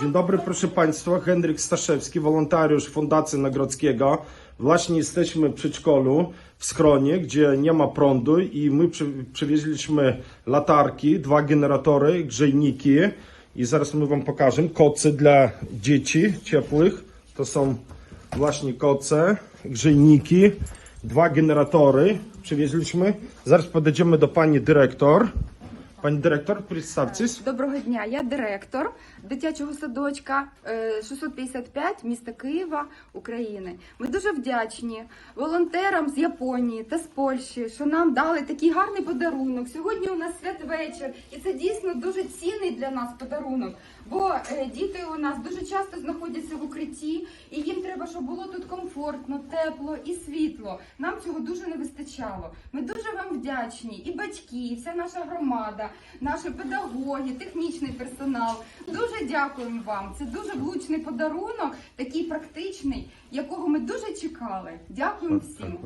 Dzień dobry, proszę Państwa. Henryk Staszewski, wolontariusz Fundacji Nagrodzkiego. Właśnie jesteśmy w przedszkolu w schronie, gdzie nie ma prądu i my przy, przywieźliśmy latarki, dwa generatory, grzejniki i zaraz my Wam pokażemy. Koce dla dzieci ciepłych. To są właśnie koce, grzejniki, dwa generatory przywieźliśmy. Zaraz podejdziemy do Pani Dyrektor. Pani Dyrektor, представьтесь. Доброго дня, я директор дитячого садочка е, 655 міста Києва, України. Ми дуже вдячні волонтерам з Японії та з Польщі, що нам дали такий гарний подарунок. Сьогодні у нас святвечір, і це дійсно дуже цінний для нас подарунок. Бо е, діти у нас дуже часто знаходяться в укритті, і їм треба, щоб було тут комфортно, тепло і світло. Нам цього дуже не вистачало. Ми дуже вам вдячні, і батьки, і вся наша громада, наші педагоги, технічний персонал. Дуже дякуємо вам. Це дуже влучний подарунок, такий практичний, якого ми дуже чекали. Дякуємо всім.